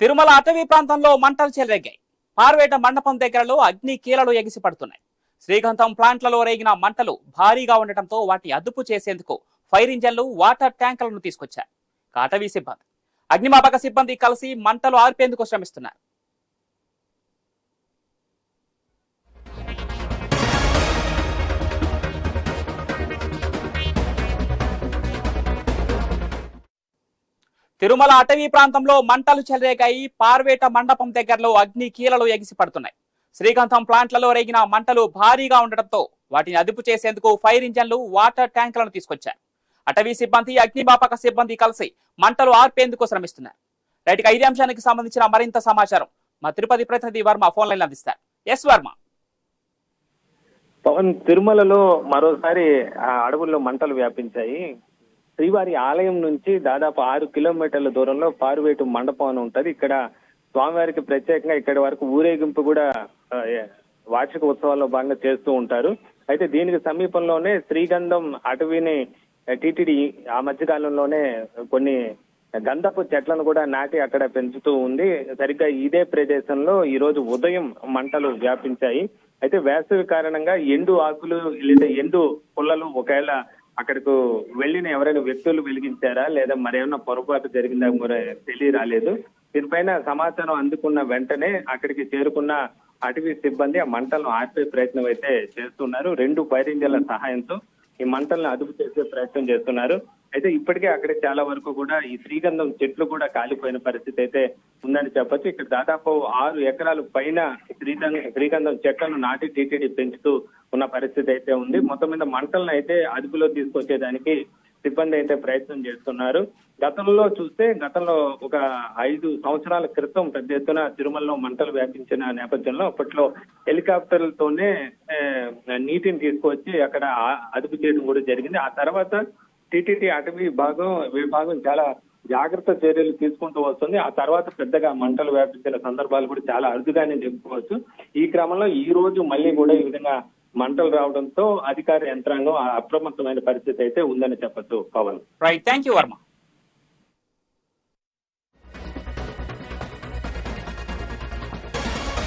తిరుమల అటవీ ప్రాంతంలో మంటలు చెలరేగాయి. పార్వేట మండపం దగ్గరలో అగ్ని కీలలు ఎగిసి పడుతున్నాయి. శ్రీగంధం ప్లాంట్లలో రేగిన మంటలు భారీగా ఉండటంతో వాటిని అదుపు చేసేందుకు ఫైర్ ఇంజన్లు వాటర్ ట్యాంకులను తీసుకొచ్చారు అటవీ సిబ్బంది. అగ్నిమాపక సిబ్బంది కలిసి మంటలు ఆర్పేందుకు శ్రమిస్తున్నారు. తిరుమల అటవీ ప్రాంతంలో మంటలు చెలరేగాయి. పార్వేట మండపం దగ్గరలో అగ్ని కీలలు ఎగిసి పడుతున్నాయి. శ్రీకాంతం ప్లాంట్లలో రేగిన మంటలు భారీగా ఉండటంతో వాటిని అదుపు చేసేందుకు ఫైర్ ఇంజన్లు వాటర్ ట్యాంకులను తీసుకొచ్చారు అటవీ సిబ్బంది అగ్నిమాపక సిబ్బంది కలిసి మంటలు ఆర్పేందుకు శ్రమిస్తున్నారు. రైట్ ఇక అంశానికి సంబంధించిన మరింత సమాచారం మా తిరుపతి ప్రతినిధి వర్మ ఫోన్ లైన్ అందిస్తారు. ఎస్ వర్మ. పవన్ తిరుమలలో మరోసారి అడవుల్లో మంటలు వ్యాపించాయి. శ్రీవారి ఆలయం నుంచి దాదాపు ఆరు కిలోమీటర్ల దూరంలో పారువేటు మండపం అని ఉంటది. ఇక్కడ స్వామివారికి ప్రత్యేకంగా ఇక్కడి వరకు ఊరేగింపు కూడా వార్షిక ఉత్సవాల్లో భాగంగా చేస్తూ ఉంటారు. అయితే దీనికి సమీపంలోనే శ్రీగంధం అటవీని టిటిడి ఆ మధ్య కాలంలోనే కొన్ని గంధపు చెట్లను కూడా నాటి అక్కడ పెంచుతూ ఉంది. సరిగ్గా ఇదే ప్రదేశంలో ఈ రోజు ఉదయం మంటలు వ్యాపించాయి. అయితే వేసవి కారణంగా ఎండు ఆకులు లేదా ఎండు పుల్లలు ఒకవేళ అక్కడకు వెళ్ళిన ఎవరైనా వ్యక్తులు వెలిగించారా? లేదా మరేమన్నా పొరపాటు జరిగిందా మరి తెలియరాలేదు. దీనిపైన సమాచారం అందుకున్న వెంటనే అక్కడికి చేరుకున్న అటవీ సిబ్బంది ఆ మంటలను ఆర్పే ప్రయత్నం అయితే చేస్తున్నారు. రెండు ఫైర్ సహాయంతో ఈ మంటలను అదుపు చేసే ప్రయత్నం చేస్తున్నారు. అయితే ఇప్పటికే అక్కడ చాలా వరకు కూడా ఈ శ్రీగంధం చెట్లు కూడా కాలిపోయిన పరిస్థితి అయితే ఉందని చెప్పొచ్చు. ఇక్కడ దాదాపు ఆరు ఎకరాలు పైన శ్రీగంధం శ్రీగంధం చెట్లను నాటి టీటీడీ పెంచుతూ ఉన్న పరిస్థితి అయితే ఉంది. మొత్తం మీద మంటలను అయితే అదుపులో తీసుకొచ్చేదానికి సిబ్బంది అయితే ప్రయత్నం చేస్తున్నారు. గతంలో చూస్తే గతంలో ఒక ఐదు సంవత్సరాల క్రితం పెద్ద ఎత్తున తిరుమలలో మంటలు వ్యాపించిన నేపథ్యంలో అప్పట్లో హెలికాప్టర్లతోనే నీటిని తీసుకొచ్చి అక్కడ అదుపు చేయడం కూడా జరిగింది. ఆ తర్వాత టీటీడీ అటవీ విభాగం విభాగం చాలా జాగ్రత్త చర్యలు తీసుకుంటూ వస్తుంది. ఆ తర్వాత పెద్దగా మంటలు వ్యాపించిన సందర్భాలు కూడా చాలా అరుదుగానే చెప్పుకోవచ్చు. ఈ క్రమంలో ఈ రోజు మళ్ళీ కూడా ఈ విధంగా మంటలు రావడంతో అధికార యంత్రాంగం అప్రమత్తమైన పరిస్థితి అయితే ఉందని చెప్పొచ్చు Pawan. Right thank you Varma